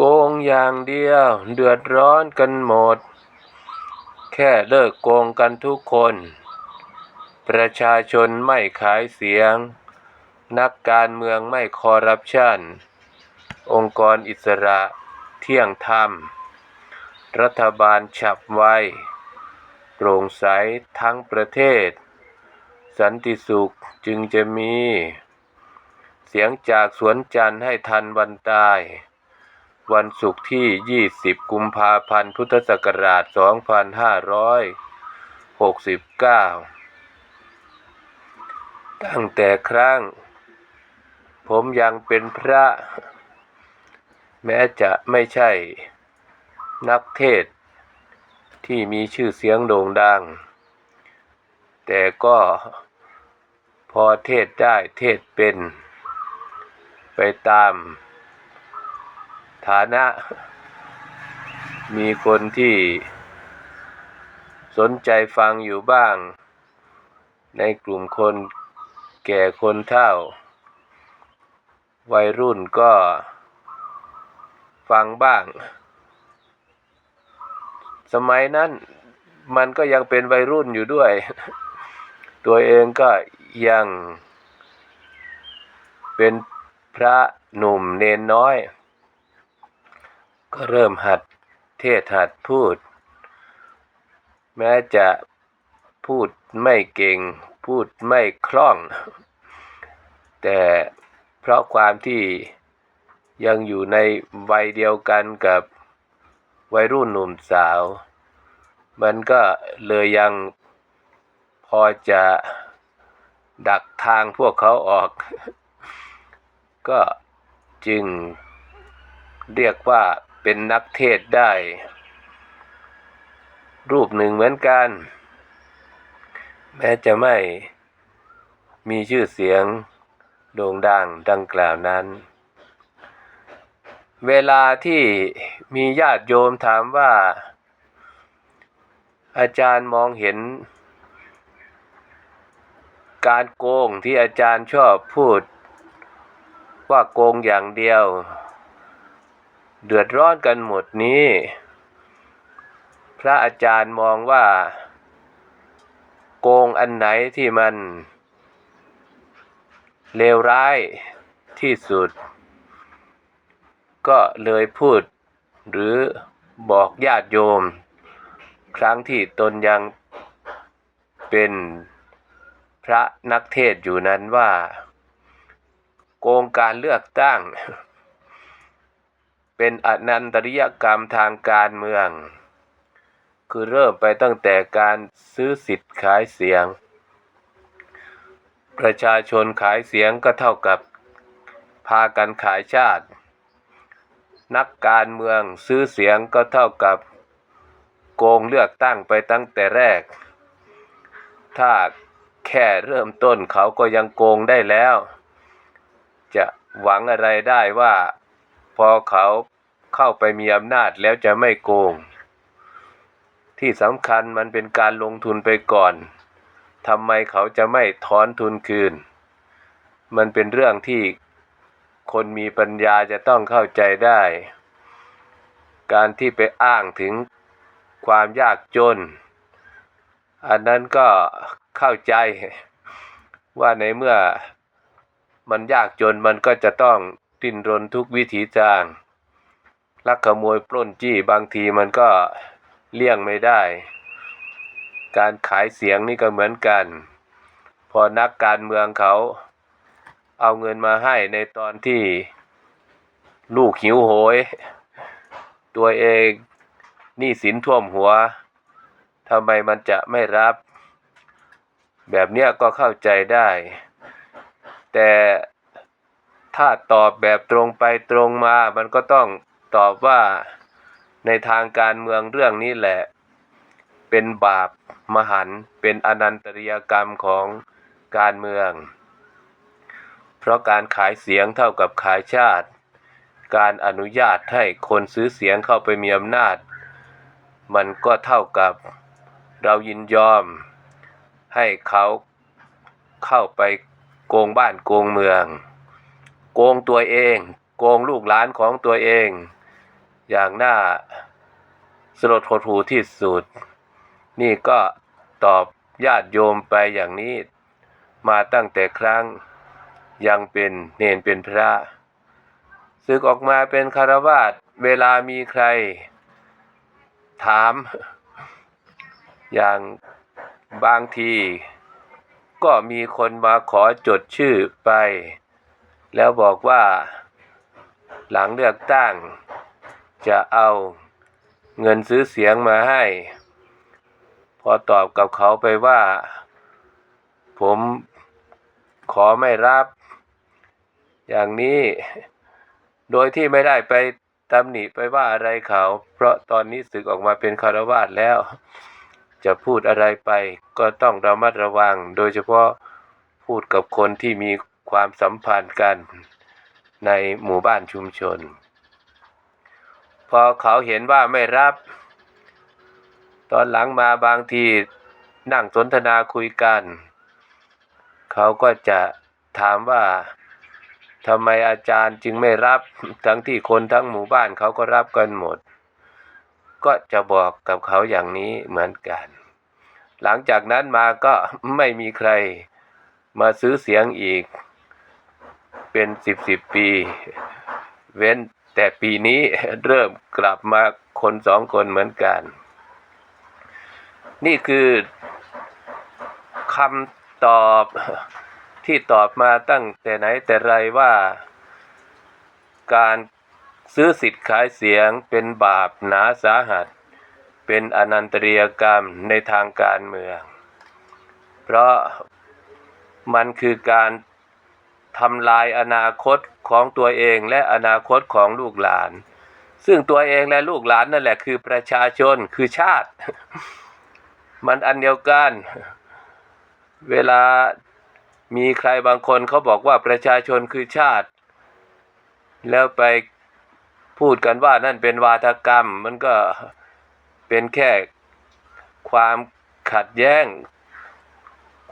โกงอย่างเดียว เดือดร้อนกันหมด แค่เลิกโกงกันทุกคน ประชาชนไม่ขายเสียง นักการเมืองไม่คอร์รัปชัน องค์กรอิสระเที่ยงธรรม รัฐบาลฉับไวโปร่งใสทั้งประเทศ สันติสุขจึงจะมี เสียงจากสวนจันทร์ให้ทันวันตาย วันศุกร์ที่ 20 กุมภาพันธ์ พุทธศักราช 2569 ตั้งแต่ครั้ง ผมยังเป็นพระ แม้จะไม่ใช่ นักเทศ ที่มีชื่อเสียงโด่งดัง แต่ก็พอเทศได้เทศเป็น ไปตาม ฐานะ มีคนที่สนใจฟังอยู่บ้าง ในกลุ่มคนแก่คนเฒ่า วัยรุ่นก็ฟังบ้าง สมัยนั้นมันก็ยังเป็นวัยรุ่นอยู่ด้วย ตัวเองก็ยังเป็นพระหนุ่มเนนน้อย ก็เริ่มหัดเทศหัดพูด แม้จะพูดไม่เก่ง พูดไม่คล่อง แต่เพราะความที่ยังอยู่ในวัยเดียวกันกับวัยรุ่นหนุ่มสาว มันก็เลยยังพอจะดักทางพวกเขาออก ก็จึงเรียกว่า เป็นนักเทศได้ รูปหนึ่งเหมือนกัน แม้จะไม่มีชื่อเสียงโด่งดังดังกล่าวนั้น เวลาที่มีญาติโยมถามว่า อาจารย์มองเห็น การโกงที่อาจารย์ชอบพูด ว่าโกงอย่างเดียว เดือดร้อนกันหมดนี้ พระอาจารย์มองว่า โกงอันไหนที่มัน เลวร้ายที่สุด ก็เลยพูด หรือบอกญาติโยม ครั้งที่ตนยังเป็นพระนักเทศอยู่นั้นว่า โกงการเลือกตั้ง เป็นอนันตริยกรรมทางการเมือง คือเริ่มไปตั้งแต่การซื้อสิทธิ์ขายเสียง ประชาชนขายเสียงก็เท่ากับพากันขายชาติ นักการเมืองซื้อเสียงก็เท่ากับโกงเลือกตั้งไปตั้งแต่แรก ถ้าแค่เริ่มต้นเขาก็ยังโกงได้แล้ว จะหวังอะไรได้ว่า พอเขาเข้าไปมีอำนาจแล้วจะไม่โกง ที่สำคัญมันเป็นการลงทุนไปก่อนทำไมเขาจะไม่ถอนทุนคืน มันเป็นเรื่องที่คนมีปัญญาจะต้องเข้าใจได้ การที่ไปอ้างถึงความยากจน อันนั้นก็เข้าใจว่าในเมื่อมันยากจนมันก็จะต้อง ดิ้นรนทุกวิถีทางลักขโมยปล้นจี้บางทีมันก็เลี่ยงไม่ได้ การขายเสียงนี่ก็เหมือนกัน พอนักการเมืองเขาเอาเงินมาให้ในตอนที่ลูกหิวโหย ตัวเองหนี้สินท่วมหัวทำไมมันจะไม่รับ แบบเนี้ยก็เข้าใจได้ แต่ ถ้าตอบแบบตรงไปตรงมา มันก็ต้องตอบว่าในทางการเมืองเรื่องนี้แหละ เป็นบาปมหันต์เป็นอนันตริยกรรมของการเมือง เพราะการขายเสียงเท่ากับขายชาติ การอนุญาตให้คนซื้อเสียงเข้าไปมีอำนาจ มันก็เท่ากับเรายินยอม ให้เขาเข้าไปโกงบ้านโกงเมือง โกงตัวเอง โกงลูกหลานของตัวเอง อย่างน่าสลดหดหูที่สุด นี่ก็ตอบญาติโยมไปอย่างนี้ มาตั้งแต่ครั้งยังเป็นเนนเป็นพระศึกออกมาเป็นคารวาสเวลามีใคร ถาม อย่างบางที ก็มีคนมาขอจดชื่อไป แล้วบอกว่า หลังเลือกตั้ง จะเอาเงินซื้อเสียงมาให้ พอตอบกับเขาไปว่า ผมขอไม่รับ อย่างนี้โดยที่ไม่ได้ไปตำหนิไปว่าอะไรเขา เพราะตอนนี้ศึกออกมาเป็นคารวาสแล้ว จะพูดอะไรไปก็ต้องระมัดระวัง โดยเฉพาะพูดกับคนที่มี ความสัมพันธ์กันในหมู่บ้านชุมชน พอเขาเห็นว่าไม่รับ ตอนหลังมาบางทีนั่งสนทนาคุยกัน เขาก็จะถามว่าทำไมอาจารย์จึงไม่รับ ทั้งที่คนทั้งหมู่บ้านเขาก็รับกันหมด ก็จะบอกกับเขาอย่างนี้เหมือนกัน หลังจากนั้นมาก็ไม่มีใครมาซื้อเสียงอีก เป็นสิบสิบปี เว้นแต่ปีนี้เริ่มกลับมาคนสองคนเหมือนกัน นี่คือคำตอบที่ตอบมาตั้งแต่ไหนแต่ไรว่าการซื้อสิทธิ์ขายเสียงเป็นบาปหนาสาหัส เป็นอนันตริยกรรมในทางการเมือง เพราะมันคือการ ทำลายอนาคตของตัวเองและอนาคตของลูกหลาน ซึ่งตัวเองและลูกหลานนั่นแหละคือประชาชนคือชาติ มันอันเดียวกัน เวลามีใครบางคนเขาบอกว่าประชาชนคือชาติ แล้วไปพูดกันว่านั่นเป็นวาทกรรม มันก็เป็นแค่ความขัดแย้ง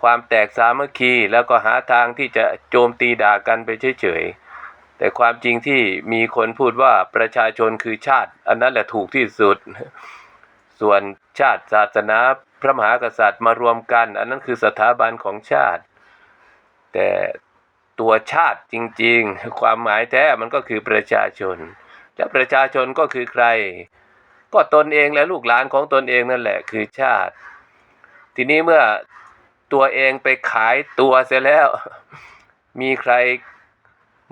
ความแตกสามัคคี แล้วก็หาทางที่จะโจมตีด่ากันไปเฉยๆ แต่ความจริงที่มีคนพูดว่าประชาชนคือชาติ อันนั้นแหละถูกที่สุด ส่วนชาติศาสนาพระมหากษัตริย์มารวมกัน อันนั้นคือสถาบันของชาติ แต่ตัวชาติจริงๆ ความหมายแท้มันก็คือประชาชน และประชาชนก็คือใคร ก็ตนเองและลูกหลานของตนเองนั่นแหละคือชาติ ทีนี้เมื่อ ตัวเองไปขายตัวเสียแล้ว มีใคร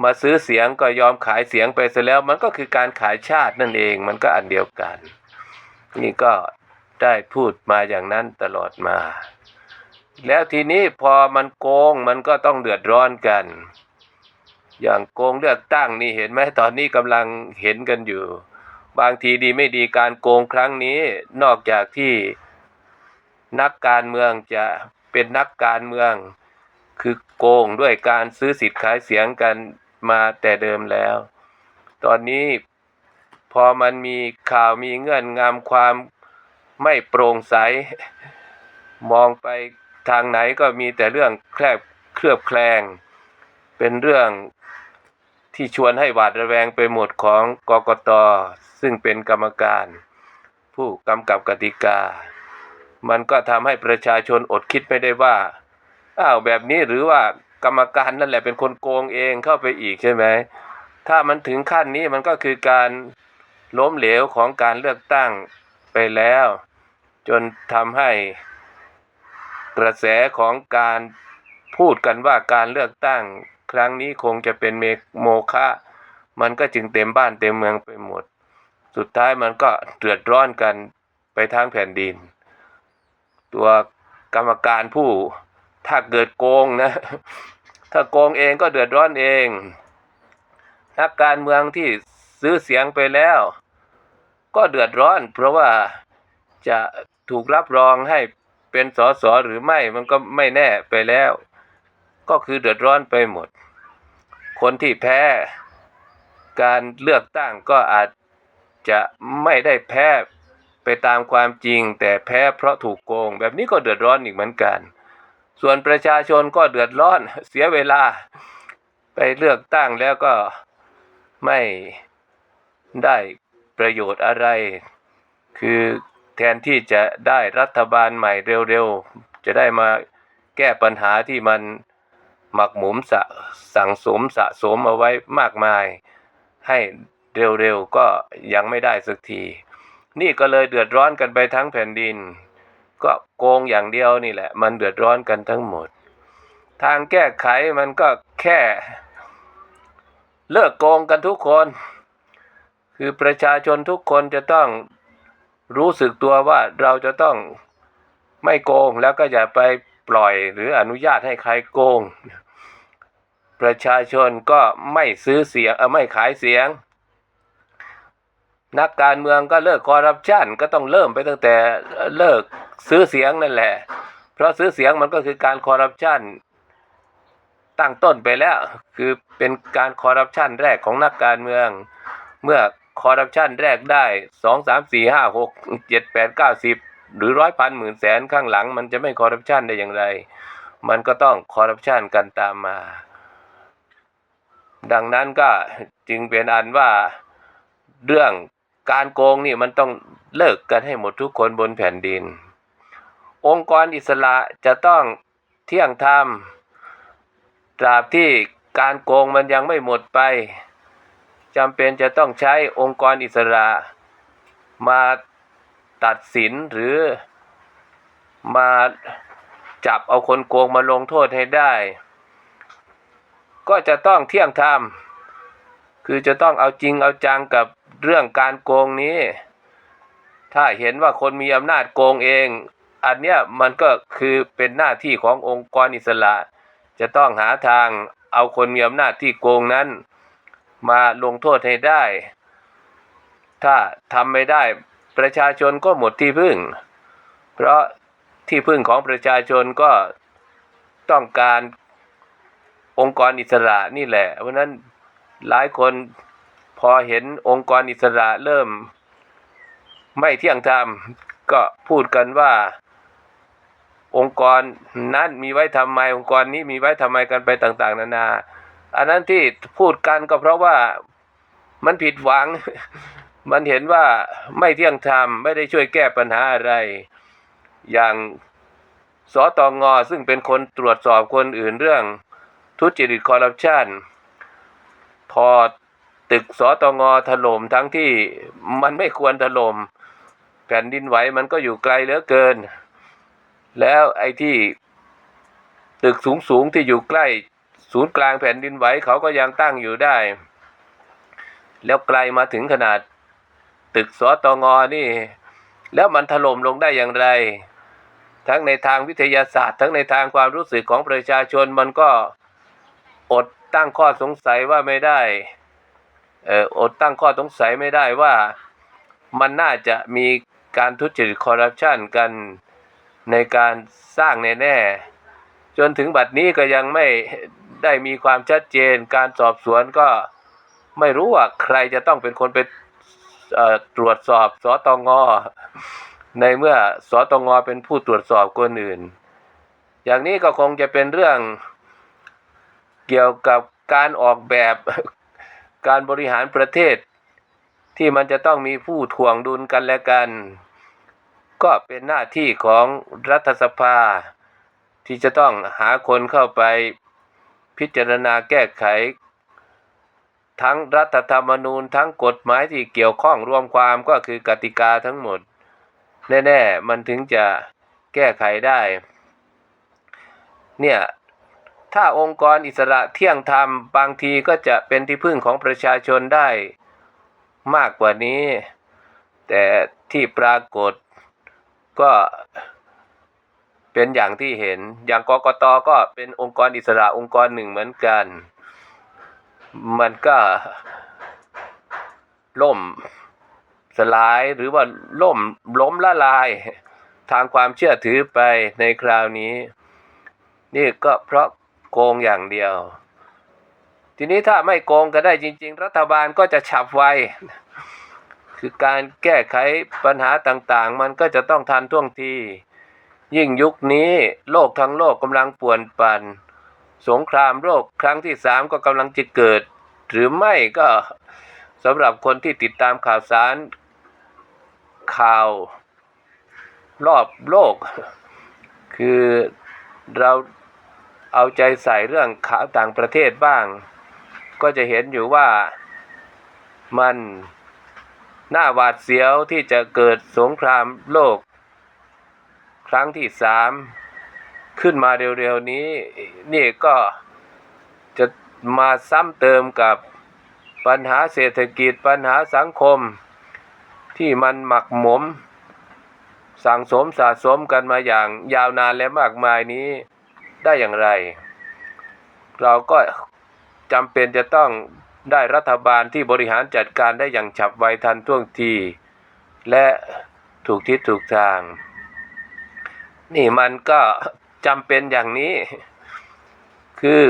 มาซื้อเสียงก็ยอมขายเสียงไปเสียแล้ว มันก็คือการขายชาตินั่นเอง มันก็อันเดียวกัน นี่ก็ได้พูดมาอย่างนั้นตลอดมา แล้วทีนี้พอมันโกงมันก็ต้องเดือดร้อนกัน อย่างโกงเลือกตั้งนี่เห็นไหมตอนนี้กำลังเห็นกันอยู่ บางทีดีไม่ดีการโกงครั้งนี้ นอกจากที่นักการเมืองจะ เป็นนักการเมือง คือโกงด้วยการซื้อสิทธิ์ขายเสียงกันมาแต่เดิมแล้ว ตอนนี้พอมันมีข่าวมีเงื่อนงำความไม่โปร่งใส มองไปทางไหนก็มีแต่เรื่องแคลบเคลือบแคลง เป็นเรื่องที่ชวนให้หวาดระแวงไปหมดของกกตซึ่งเป็นกรรมการ ผู้กำกับกติกา มันก็ทำให้ประชาชนอดคิดไม่ได้ว่า อ้าวแบบนี้หรือว่ากรรมการนั่นแหละเป็นคนโกงเองเข้าไปอีกใช่ไหม ถ้ามันถึงขั้นนี้มันก็คือการล้มเหลวของการเลือกตั้งไปแล้ว จนทำให้กระแสของการพูดกันว่าการเลือกตั้ง ครั้งนี้คงจะเป็นเมโมฆะมันก็จึงเต็มบ้านเต็มเมืองไปหมด สุดท้ายมันก็เดือดร้อนกันไปทั้งแผ่นดิน ตัวกรรมการผู้ถ้าเกิดโกงนะ ถ้าโกงเองก็เดือดร้อนเอง นักการเมืองที่ซื้อเสียงไปแล้ว ก็เดือดร้อน เพราะว่าจะถูกรับรองให้เป็นสสหรือไม่มันก็ไม่แน่ไปแล้ว ก็คือเดือดร้อนไปหมด คนที่แพ้ การเลือกตั้งก็อาจจะไม่ได้แพ้ ไปตามความจริง แต่แพ้เพราะถูกโกง แบบนี้ก็เดือดร้อนอีกเหมือนกัน ส่วนประชาชนก็เดือดร้อนเสียเวลา ไปเลือกตั้งแล้วก็ไม่ได้ประโยชน์อะไร คือแทนที่จะได้รัฐบาลใหม่เร็วๆ จะได้มาแก้ปัญหาที่มันหมักหมมสะสั่งสมสะสมเอาไว้มากมาย ให้เร็วๆ ก็ยังไม่ได้สักที นี่ก็เลยเดือดร้อนกันไปทั้งแผ่นดิน ก็โกงอย่างเดียวนี่แหละ มันเดือดร้อนกันทั้งหมด ทางแก้ไขมันก็แค่ เลิกโกงกันทุกคน คือประชาชนทุกคนจะต้องรู้สึกตัวว่าเราจะต้องไม่โกงแล้วก็อย่าไปปล่อยหรืออนุญาตให้ใครโกง ประชาชนก็ไม่ซื้อเสียงไม่ขายเสียง นักการเมืองก็เลิกคอร์รัปชันก็ต้องเริ่มไปตั้งแต่เลิกซื้อเสียงนั่นแหละ เพราะซื้อเสียงมันก็คือการคอร์รัปชันตั้งต้นไปแล้ว คือเป็นการคอร์รัปชันแรกของนักการเมือง เมื่อคอร์รัปชันแรกได้สองสามสี่ห้าหกเจ็ดแปดเก้าสิบหรือร้อยพันหมื่นแสนข้างหลัง มันจะไม่คอร์รัปชันได้อย่างไร มันก็ต้องคอร์รัปชันกันตามมา ดังนั้นก็จึงเป็นอันว่าเรื่อง การโกงนี่มันต้องเลิกกันให้หมดทุกคนบนแผ่นดิน องค์กรอิสระจะต้องเที่ยงธรรมตราบที่การโกงมันยังไม่หมดไปจำเป็นจะต้องใช้องค์กรอิสระมาตัดสินหรือมาจับเอาคนโกงมาลงโทษให้ได้ ก็จะต้องเที่ยงธรรม คือจะต้องเอาจริงเอาจังกับเรื่องการโกงนี้ ถ้าเห็นว่าคนมีอำนาจโกงเอง อันเนี้ยมันก็คือเป็นหน้าที่ขององค์กรอิสระ จะต้องหาทางเอาคนมีอำนาจที่โกงนั้น มาลงโทษให้ได้ ถ้าทำไม่ได้ประชาชนก็หมดที่พึ่ง เพราะที่พึ่งของประชาชนก็ต้องการองค์กรอิสระนี่แหละ เพราะนั้น หลายคนพอเห็นองค์กรอิสระเริ่ม ไม่เที่ยงธรรมก็พูดกันว่า องค์กรนั้นมีไว้ทำไม องค์กรนี้มีไว้ทำไมกันไปต่าง ๆ นานา อันนั้นที่พูดกันก็เพราะว่ามันผิดหวัง มันเห็นว่าไม่เที่ยงธรรมไม่ได้ช่วยแก้ปัญหาอะไร อย่างสตงซึ่งเป็นคนตรวจสอบคนอื่นเรื่องทุจริตคอร์รัปชัน พอตึกสตงถล่มทั้งที่มันไม่ควรถล่มแผ่นดินไหวมันก็อยู่ไกลเหลือเกิน แล้วไอ้ที่ตึกสูงสูงๆที่อยู่ใกล้ ศูนย์กลางแผ่นดินไหวเขาก็ยังตั้งอยู่ได้ แล้วไกลมาถึงขนาด ตึกสตงนี่ แล้วมันถล่มลงได้อย่างไร ทั้งในทางวิทยาศาสตร์ ทั้งในทางความรู้สึกของประชาชนมันก็อด ตั้งข้อสงสัยว่าไม่ได้เอ่ออดตั้งข้อสงสัยไม่ได้ว่ามันน่าจะมีการทุจริตคอร์รัปชันกันในการสร้างแน่ๆจนถึงบัดนี้ก็ยังไม่ได้มีความชัดเจน การสอบสวนก็ไม่รู้ว่าใครจะต้องเป็นคนไปตรวจสอบสตงอ ในเมื่อสตงอเป็นผู้ตรวจสอบคนอื่น อย่างนี้ก็คงจะเป็นเรื่อง เกี่ยวกับการออกแบบการบริหารประเทศ ที่มันจะต้องมีผู้ถ่วงดุลกันและกัน ก็เป็นหน้าที่ของรัฐสภา ที่จะต้องหาคนเข้าไปพิจารณาแก้ไข ทั้งรัฐธรรมนูญทั้งกฎหมายที่เกี่ยวข้องรวมความก็คือกติกาทั้งหมด แน่ ๆ มันถึงจะแก้ไขได้ เนี่ย ถ้าองค์กรอิสระเที่ยงธรรม บางทีก็จะเป็นที่พึ่งของประชาชนได้มากกว่านี้ แต่ที่ปรากฏก็เป็นอย่างที่เห็น อย่างกกตก็เป็นองค์กรอิสระองค์กรหนึ่งเหมือนกัน มันก็ล่มสลายหรือว่าล่มล้มละลาย ทางความเชื่อถือไปในคราวนี้ นี่ก็เพราะ โกงอย่างเดียว ทีนี้ถ้าไม่โกงก็ได้จริง ๆ รัฐบาลก็จะฉับไว คือการแก้ไขปัญหาต่างๆ มันก็จะต้องทันท่วงที ยิ่งยุคนี้โลกทั้งโลกกำลังป่วนปั่น สงครามโลกครั้งที่สามก็กำลังจะเกิด หรือไม่ก็สำหรับคนที่ติดตามข่าวสารข่าวรอบโลก คือเรา เอาใจใส่เรื่องข่าวต่างประเทศบ้าง ก็จะเห็นอยู่ว่ามันน่าหวาดเสียวที่จะเกิดสงครามโลก ครั้งที่สามขึ้นมาเร็วๆนี้ นี่ก็จะมาซ้ำเติมกับปัญหาเศรษฐกิจปัญหาสังคม ที่มันหมักหมม สั่งสมสะสมกันมาอย่างยาวนานและมากมายนี้ ได้อย่างไร เราก็จำเป็นจะต้องได้รัฐบาลที่บริหารจัดการได้อย่างฉับไวทันท่วงที และถูกทิศถูกทาง นี่มันก็จำเป็นอย่างนี้ คือ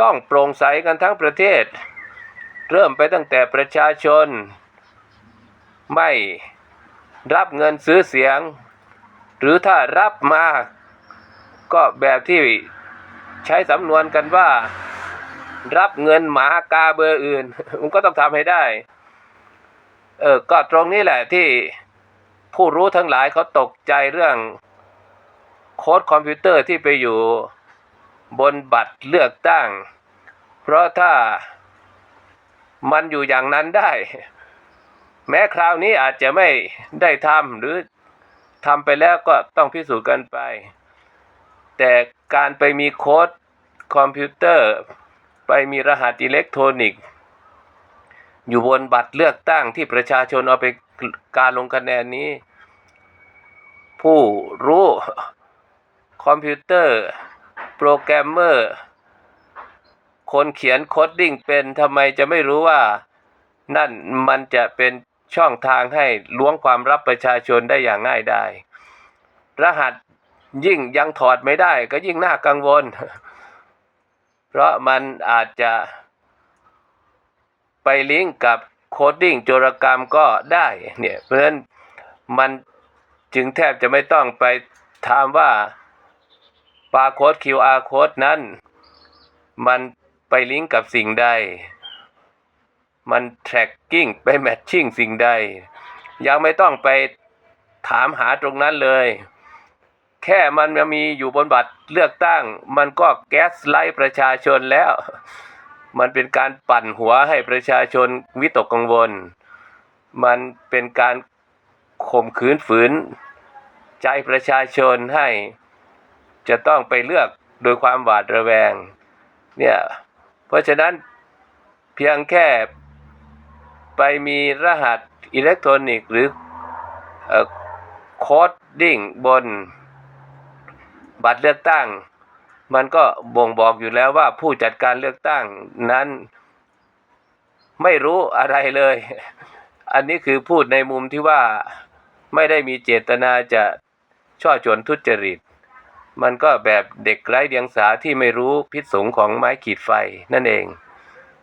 ต้องโปร่งใสกันทั้งประเทศ เริ่มไปตั้งแต่ประชาชน ไม่รับเงินซื้อเสียง หรือถ้ารับมา ก็แบบที่ใช้สำนวนกันว่า รับเงินหมากาเบอร์อื่น มันก็ต้องทำให้ได้ เออก็ตรงนี้แหละที่ผู้รู้ทั้งหลายเขาตกใจเรื่องโค้ดคอมพิวเตอร์ที่ไปอยู่บนบัตรเลือกตั้ง เพราะถ้ามันอยู่อย่างนั้นได้ แม้คราวนี้อาจจะไม่ได้ทำหรือทำไปแล้วก็ต้องพิสูจน์กันไป แต่การไปมีโค้ดคอมพิวเตอร์ ไปมีรหัสอิเล็กทรอนิกส์ อยู่บนบัตรเลือกตั้งที่ประชาชนเอาไปการลงคะแนนนี้ ผู้รู้คอมพิวเตอร์ โปรแกรมเมอร์ คนเขียนโคดดิ้งเป็นทำไมจะไม่รู้ว่านั่นมันจะเป็นช่องทางให้ล้วงความลับประชาชนได้อย่างง่ายได้ รหัส ยิ่งยังถอดไม่ได้ ก็ยิ่งน่ากังวล เพราะมันอาจจะไปลิงก์กับโคดดิ้งโจรกรรมก็ได้เนี่ยเพราะฉะนั้นมันจึงแทบจะไม่ต้องไปถามว่าปาโค้ด QR โค้ดนั้น มันไปลิงก์กับสิ่งใด มัน tracking ไป matching สิ่งใด ยังไม่ต้องไปถามหาตรงนั้นเลย แค่มันมีอยู่บนบัตรเลือกตั้ง มันก็แก๊สไล่ประชาชนแล้ว มันเป็นการปั่นหัวให้ประชาชนวิตกกังวล มันเป็นการข่มขืนฝืน ใจประชาชนให้จะต้องไปเลือกโดยความหวาดระแวง เนี่ย เพราะฉะนั้นเพียงแค่ไปมีรหัสอิเล็กทรอนิกส์หรือโคดดิ้งบน บัตรเลือกตั้ง มันก็บ่งบอกอยู่แล้วว่าผู้จัดการเลือกตั้งนั้นไม่รู้อะไรเลย อันนี้คือพูดในมุมที่ว่าไม่ได้มีเจตนาจะช่อชวนทุจริต มันก็แบบเด็กไร้เดียงสาที่ไม่รู้พิษสงของไม้ขีดไฟนั่นเอง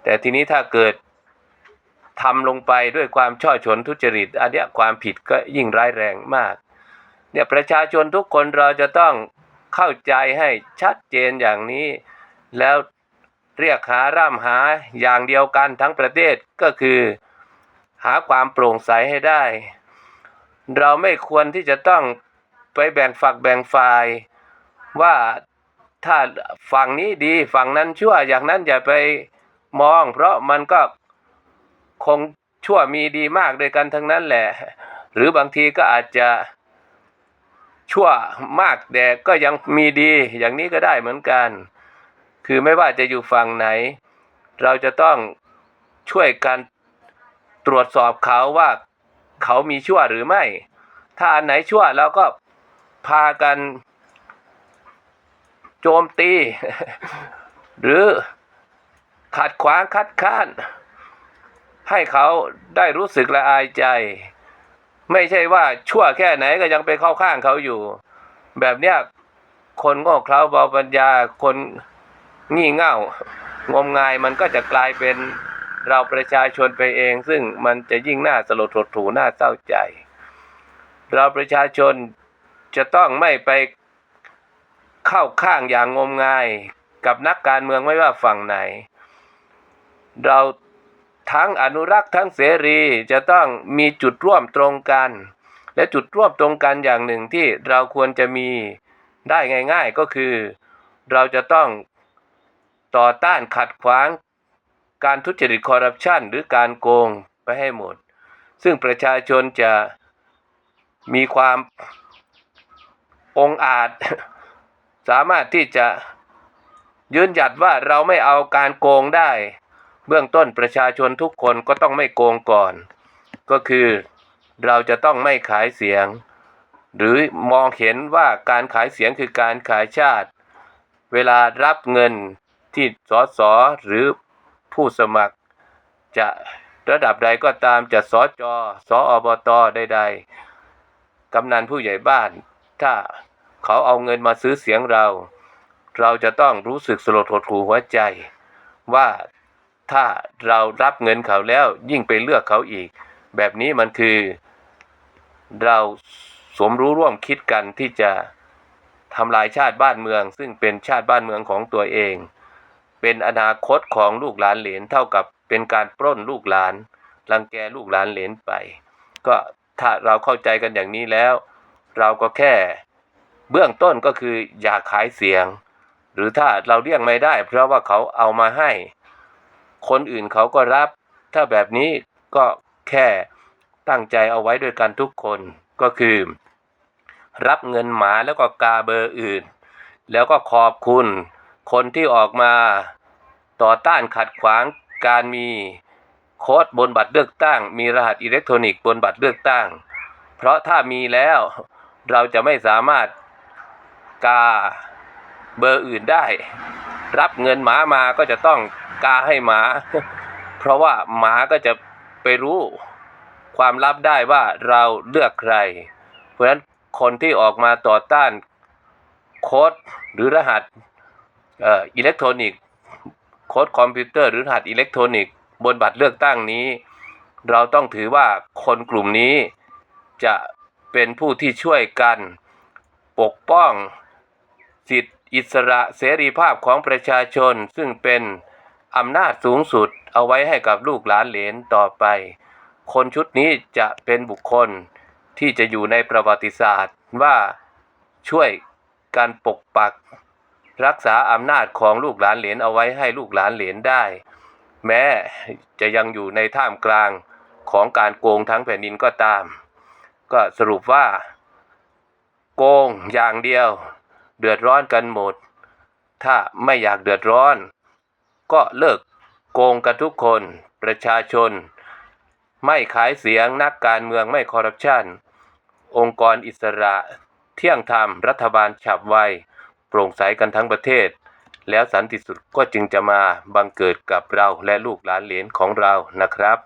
แต่ทีนี้ถ้าเกิดทำลงไปด้วยความช่อชนทุจริต อันนี้ความผิดก็ยิ่งร้ายแรงมาก เนี่ยประชาชนทุกคนเราจะต้อง เข้าใจให้ชัดเจนอย่างนี้ แล้วเรียกหาร่ำหาอย่างเดียวกันทั้งประเทศก็คือ หาความโปร่งใสให้ได้ เราไม่ควรที่จะต้องไปแบ่งฝักแบ่งฝ่ายว่าถ้าฝั่งนี้ดีฝั่งนั้นชั่วอย่างนั้นอย่าไปมอง เพราะมันก็คงชั่วมีดีมากด้วยกันทั้งนั้นแหละ หรือบางทีก็อาจจะ ชั่วมากแต่ก็ยังมีดีอย่างนี้ก็ได้เหมือนกัน คือไม่ว่าจะอยู่ฝั่งไหน เราจะต้องช่วยกันตรวจสอบเขาว่าเขามีชั่วหรือไม่ ถ้าอันไหนชั่วเราก็พากัน โจมตี หรือขัดขวางคัดค้าน ให้เขาได้รู้สึกละอายใจ ไม่ใช่ว่าชั่วแค่ไหนก็ยังไปเข้าข้างเขาอยู่ แบบเนี้ยคนโง่เขลาเบาปัญญาคนงี่เง่างมงายมันก็จะกลายเป็นเราประชาชนไปเอง ซึ่งมันจะยิ่งน่าสลดหดหู่น่าเศร้าใจ เราประชาชนจะต้องไม่ไปเข้าข้างอย่างงมงายกับนักการเมืองไม่ว่าฝั่งไหน เรา ทั้งอนุรักษ์ทั้งเสรีจะต้องมีจุดร่วมตรงกัน และจุดร่วมตรงกันอย่างหนึ่งที่เราควรจะมีได้ง่าย ๆก็คือ เราจะต้องต่อต้านขัดขวาง การทุจริตคอร์รัปชันหรือการโกงไปให้หมด ซึ่งประชาชนจะมีความองอาจ สามารถที่จะยืนหยัดว่าเราไม่เอาการโกงได้ เบื้องต้นประชาชนทุกคนก็ต้องไม่โกงก่อน ก็คือเราจะต้องไม่ขายเสียง หรือมองเห็นว่าการขายเสียงคือการขายชาติ เวลารับเงินที่สสหรือผู้สมัคร จะระดับใดก็ตามจะสจสอบตใดๆกำนันผู้ใหญ่บ้าน ถ้าเขาเอาเงินมาซื้อเสียงเรา เราจะต้องรู้สึกสลดหดหู่หัวใจ ว่า ถ้าเรารับเงินเขาแล้วยิ่งไปเลือกเขาอีก แบบนี้มันคือ เราสมรู้ร่วมคิดกันที่จะทำลายชาติบ้านเมือง ซึ่งเป็นชาติบ้านเมืองของตัวเอง เป็นอนาคตของลูกหลานเหลนเท่ากับเป็นการปล้นลูกหลานรังแกลูกหลานเหลนไป ก็ถ้าเราเข้าใจกันอย่างนี้แล้ว เราก็แค่เบื้องต้นก็คืออย่าขายเสียง หรือถ้าเราเลี่ยงไม่ได้ เพราะว่าเขาเอามาให้ คนอื่นเขาก็รับ ถ้าแบบนี้ก็แค่ตั้งใจเอาไว้ด้วยกันทุกคนก็คือ รับเงินหมาแล้วก็กาเบอร์อื่น แล้วก็ขอบคุณ คนที่ออกมาต่อต้านขัดขวางการมีโค้ดบนบัตรเลือกตั้ง มีรหัสอิเล็กทรอนิกส์บนบัตรเลือกตั้ง เพราะถ้ามีแล้วเราจะไม่สามารถกา เบอร์อื่นได้ รับเงินหมามาก็จะต้องกาให้หมา เพราะว่าหมาก็จะไปรู้ความลับได้ว่าเราเลือกใคร เพราะฉะนั้นคนที่ออกมาต่อต้านโค้ดหรือรหัสอิเล็กทรอนิกส์โค้ดคอมพิวเตอร์หรือรหัสอิเล็กทรอนิกส์บนบัตรเลือกตั้งนี้ เราต้องถือว่าคนกลุ่มนี้จะเป็นผู้ที่ช่วยกัน ปกป้องสิทธิ อิสระเสรีภาพของประชาชนซึ่งเป็นอำนาจสูงสุดเอาไว้ให้กับลูกหลานเหลนต่อไป คนชุดนี้จะเป็นบุคคลที่จะอยู่ในประวัติศาสตร์ว่าช่วยการปกปัก รักษาอำนาจของลูกหลานเหลนเอาไว้ให้ลูกหลานเหลนได้ แม้จะยังอยู่ในท่ามกลางของการโกงทั้งแผ่นดินก็ตาม ก็สรุปว่า โกงอย่างเดียว เดือดร้อนกันหมด ถ้าไม่อยากเดือดร้อน ก็เลิกโกงกันทุกคน ประชาชน ไม่ขายเสียงนักการเมืองไม่คอร์รัปชัน องค์กรอิสระ เที่ยงธรรม รัฐบาลฉับไว โปร่งใสกันทั้งประเทศ แล้วสันติสุขก็จึงจะมาบังเกิดกับเราและลูกหลานเหลนของเรานะครับ